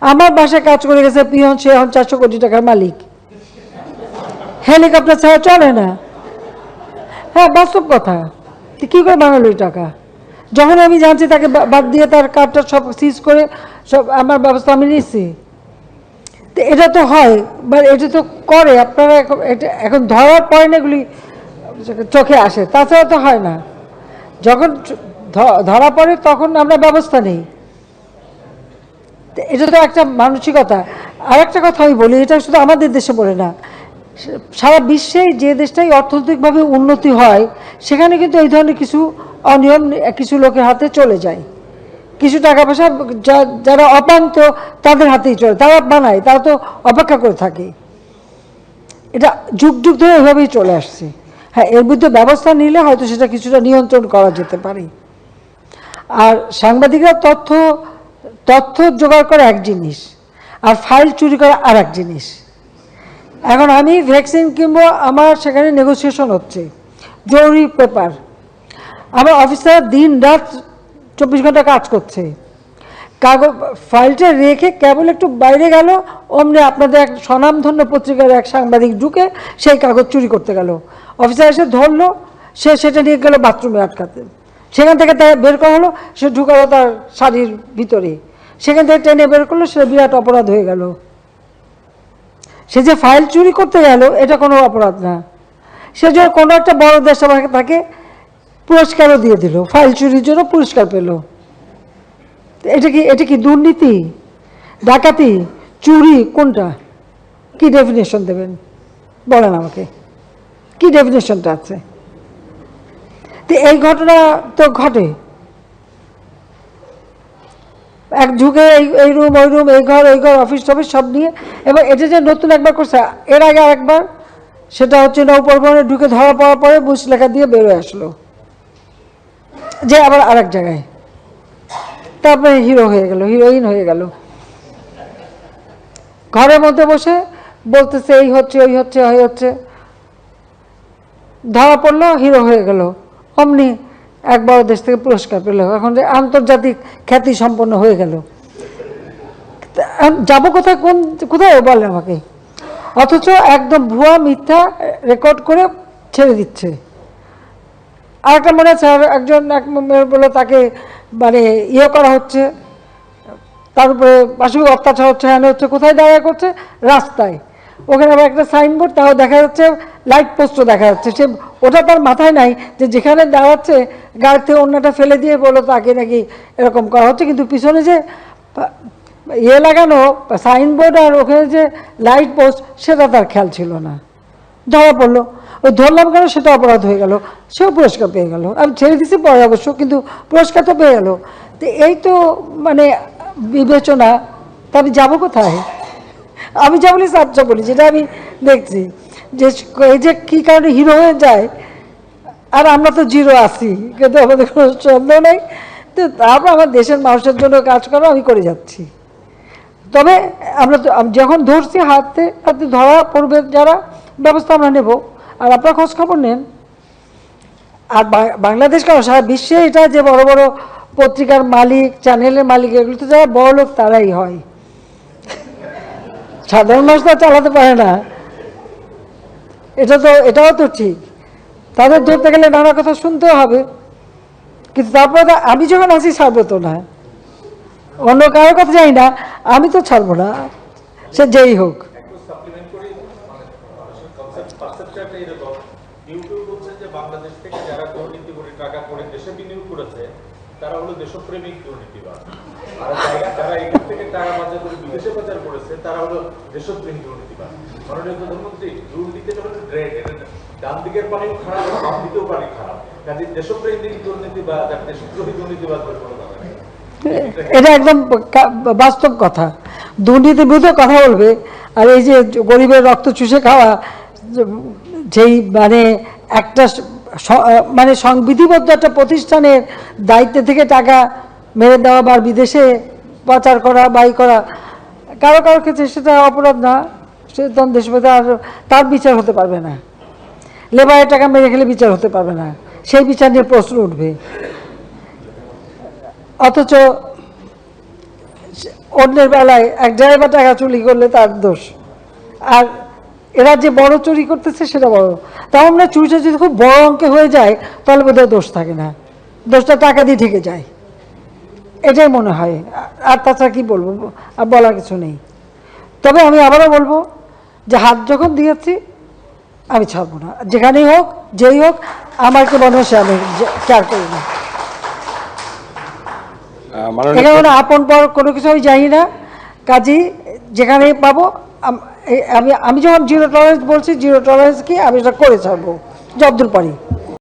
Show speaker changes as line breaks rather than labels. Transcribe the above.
আমার বাসায় কাজ করে গেছে পিয়ন সে এখন চারশো কোটি টাকার মালিক। হেলিকপ্টার ছাড়া চলে না। হ্যাঁ বাস্তব কথা। কী করে বানালো টাকা? যখন আমি জানছি তাকে বাদ দিয়ে তার কার্ডটা সব সিজ করে, সব আমার ব্যবস্থা আমি নিচ্ছি তো এটা তো হয় বা এটা তো করে, আপনারা এখন- এটা, এখন ধরার পরে না এগুলি চোখে আসে। তাছাড়া তো হয় না। যখন ধরা পড়ে তখন আমরা ব্যবস্থা নেই। এটা তো একটা মানসিকতা। আর একটা কথা আমি বলি, এটা শুধু আমাদের দেশে বলে না। সারা বিশ্বে যে দেশটাই অর্থনৈতিকভাবে উন্নতি হয়, সেখানে কিন্তু এই ধরনের কিছু অনিয়ম কিছু লোকের হাতে চলে যায়। কিছু টাকা পয়সা যারা অপান্ত তাদের হাতেই চলে, তারা বানায়, তারা তো অপেক্ষা করে থাকে। এটা যুগ যুগ ধরে এভাবেই চলে আসছে। হ্যাঁ এর বিরুদ্ধে ব্যবস্থা নিলে হয়তো সেটা কিছুটা নিয়ন্ত্রণ করা যেতে পারে। আর সাংবাদিকরা তথ্য তথ্য জোগাড় করা এক জিনিস আর ফাইল চুরি করা আর এক জিনিস। এখন আমি ভ্যাকসিন কিনবো, আমার সেখানে নেগোসিয়েশন হচ্ছে। জরুরি পেপার। আমার অফিসার দিন রাত চব্বিশ ঘণ্টা কাজ করছে। কাগজ, ফাইলটা রেখে কেবল একটু বাইরে গেল, অমনি আপনাদের এক স্বনামধন্য পত্রিকার এক সাংবাদিক ঢুকে সেই কাগজ চুরি করতে গেল। অফিসার এসে ধরলো, সে সেটা নিয়ে গেল বাথরুমে আটকাতে। সেখান থেকে তার বের করা হলো, সে ঢুকালো তার শাড়ির ভিতরে। সেখান থেকে টেনে বের করল সেটা বিরাট অপরাধ হয়ে গেল। সে যে ফাইল চুরি করতে গেল, এটা কোনো অপরাধ না। সে যে কোনো একটা বড় দেশ আমাকে তাকে পুরস্কারও দিয়ে দিল ফাইল চুরির জন্য পুরস্কার পেল। এটা কি এটা কি দুর্নীতি? ডাকাতি? চুরি? কোনটা? কি ডেফিনেশন দেবেন? বলেন আমাকে। কি ডেফিনেশনটা আছে? তো এই ঘটনা তো ঘটে। এক যুগে এই এই রুম, ওই রুম, এই ঘর, ওই ঘর অফিস টফিস সব নিয়ে। এবং এটা যে নতুন একবার করছে, এর আগে আরেকবার, সেটা হচ্ছে নৌপরিবহনে ঢুকে ধরা পড়ার পরে বুস লেখা দিয়ে বেরোয় আসলো। যে আবার আরেক জায়গায়। তারপরে হিরো হয়ে গেল হিরোইন হয়ে গেল। ঘরের মধ্যে বসে বলতেছে, এই হচ্ছে, ওই হচ্ছে ওই হচ্ছে। ধরা পড়ল হিরো হয়ে গেল। অমনি এক বড় দেশ থেকে পুরস্কার পেল। এখন যে আন্তর্জাতিক খ্যাতি সম্পন্ন হয়ে গেল। যাব কোথায়, কোন, কোথায় বলে আমাকে? অথচ একদম ভুয়া মিথ্যা রেকর্ড করে ছেড়ে দিচ্ছে। আর একটা মনে আছে একজন এক বলে তাকে মানে ইয়ে করা হচ্ছে, তার উপরে পাশবিক অত্যাচার হচ্ছে হ্যাঁ হচ্ছে, কোথায় দাঁড়ায় করছে? রাস্তায়। ওখানে আবার একটা সাইনবোর্ড তাও দেখা যাচ্ছে লাইট পোস্টও দেখা যাচ্ছে। সে, ওটা তার মাথায় নাই যে যেখানে দাঁড়াচ্ছে গাড়ি থেকে অন্যটা ফেলে দিয়ে বলো তাকে নাকি এরকম করা হচ্ছে, কিন্তু পিছনে যে ইয়ে লাগানো সাইনবোর্ড আর ওখানে যে লাইট পোস্ট সেটা তার খেয়াল ছিল না। ধরা পড়ল। ওই ধরলাম কেন? সেটা অপরাধ হয়ে গেল। সেও পুরস্কার পেয়ে গেল। আমি ছেড়ে দিছি পরে অবশ্য, কিন্তু পুরস্কার তো পেয়ে গেল। তো এই তো মানে বিবেচনা। তা আমি যাব কোথায়? আমি যা বলি সাচ্চা বলি যেটা আমি দেখছি। যে এই যে কী কারণে হিরো হয়ে যায় আর আমরা তো জিরো আছি, কিন্তু আমাদের কোনো সন্দেহ নেই। তো তারপর আমার দেশের মানুষের জন্য কাজ করো, আমি করে যাচ্ছি। তবে আমরা যখন ধরছি হাতে হাতে ধরা পড়বে যারা, ব্যবস্থা আমরা নেব। আর আপনার খোঁজ খবর নেন। আর বাংলাদেশ কেন, সারা বিশ্বে এটা যে বড় বড় পত্রিকার মালিক, চ্যানেলের মালিক এগুলো তো যারা বড় লোক, তারাই হয়। সাধারণ মানুষ তো চালাতে পারে না। এটা তো, এটাও তো ঠিক। তাদের ধরতে গেলে নানা কথা শুনতে হবে। কিন্তু তারপরে আমি যখন আছি, ছাড়বো তো না। অন্য কারোর কথা জানি না, আমি তো ছাড়বো না। সে যেই হোক।
তারা হলো দেশপ্রেমিক দুর্নীতিবাদ যারা- যারা এখান থেকে টাকা পাচার করে বিদেশে পাচার করেছে, তারা হলো দেশপ্রেমী দুর্নীতিবাদ মাননীয় প্রধানমন্ত্রী হলো ড্রেন এটা ডান দিকের পানিও খারাপ, বাম দিকেও পানি খারাপ। কাজে দেশপ্রেমিক দুর্নীতিবাদ আর দেশদ্রোহী দুর্নীতিবাদ কোনো
এটা একদম বাস্তব কথা। দুর্নীতির বিরুদ্ধে কথা বলবে, আর এই যে গরিবের রক্ত চুষে খাওয়া, যেই মানে একটা মানে সংবিধিবদ্ধ একটা প্রতিষ্ঠানের দায়িত্ব থেকে টাকা মেরে দেওয়া বা বিদেশে পাচার করা, বাই করা, কারও কারও ক্ষেত্রে সেটা অপরাধ না সে তখন দেশপতি আর তার বিচার হতে পারবে না। লেবারের টাকা মেরে খেলে বিচার হতে পারবে না। সেই বিচার নিয়ে প্রশ্ন উঠবে। অথচ অন্যের বেলায় এক ড্রাইভার টাকা চুরি করলে তার দোষ। আর এরা যে বড় চুরি করতেছে সেটা বড়। তাও আমরা চুরিটা যদি খুব বড় অঙ্কে হয়ে যায়, তাহলে বোধহয় দোষ থাকে না। দোষটা টাকা দিয়ে ঢেকে যায়। এটাই মনে হয়। আর তাছাড়া কি বলব? আর বলার কিছু নেই। তবে আমি আবারও বলব যে হাত যখন দিয়েছি আমি ছাড়বো না। যেখানেই হোক যেই হোক আমার কে মনে হয় আমি কেয়ার করি না। এখানে আপন পর কোনো কিছু আমি জানি না। কাজী যেখানে পাবো আমি আমি যখন জিরো টলারেন্স বলছি জিরো টলারেন্স কি? আমি এটা করে ছাড়বো যতদূর পারি।